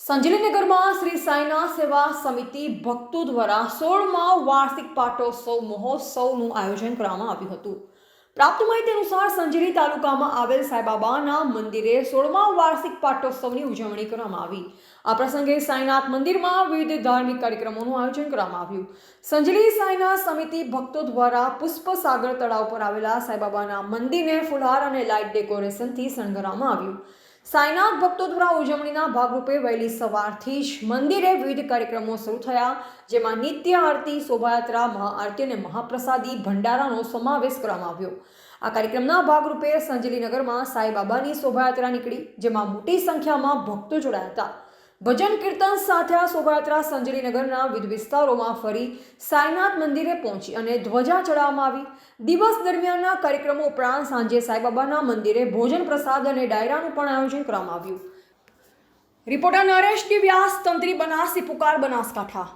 સંજીલીનગરમાં શ્રી સાંઈના સેવા સમિતિ ભક્તો દ્વારા સોળમાં વાર્ષિક પાટોત્સવ મહોત્સવનું આયોજન કરવામાં આવ્યું હતું. પ્રાપ્ત માહિતી અનુસાર સંજલી તાલુકામાં આવેલ સાંઈબાબાના મંદિરે સોળમા વાર્ષિક પાટોત્સવની ઉજવણી કરવામાં આવી. આ પ્રસંગે સાંઈનાથ મંદિરમાં વિવિધ ધાર્મિક કાર્યક્રમોનું આયોજન કરવામાં આવ્યું. સંજલી સાંઈનાથ સમિતિ ભક્તો દ્વારા પુષ્પ સાગર તળાવ પર આવેલા સાંઈબાબાના મંદિરને ફુલહાર અને લાઇટ ડેકોરેશનથી શણગારવામાં આવ્યું. સાંઈનાથ ભક્તો દ્વારા ઉજવણીના ભાગરૂપે વહેલી સવારથી જ મંદિરે વિવિધ કાર્યક્રમો શરૂ થયા, જેમાં નિત્ય આરતી, શોભાયાત્રા, મહાઆરતી અને મહાપ્રસાદી ભંડારાનો સમાવેશ કરવામાં આવ્યો. આ કાર્યક્રમના ભાગરૂપે સંજલીનગરમાં સાંઈબાબાની શોભાયાત્રા નીકળી, જેમાં મોટી સંખ્યામાં ભક્તો જોડાયા હતા. ભજન કીર્તન સાથે આ શોભાયાત્રા સંજલીનગરના વિવિધ વિસ્તારોમાં ફરી સાંઈનાથ મંદિરે પહોંચી અને ધ્વજા ચડાવવામાં આવી. દિવસ દરમિયાનના કાર્યક્રમો ઉપરાંત સાંજે સાંઈબાબાના મંદિરે ભોજન પ્રસાદ અને ડાયરાનું પણ આયોજન કરવામાં આવ્યું. રિપોર્ટર નરેશ વ્યાસ, તંત્રી બનાસી, પુકાર બનાસકાંઠા.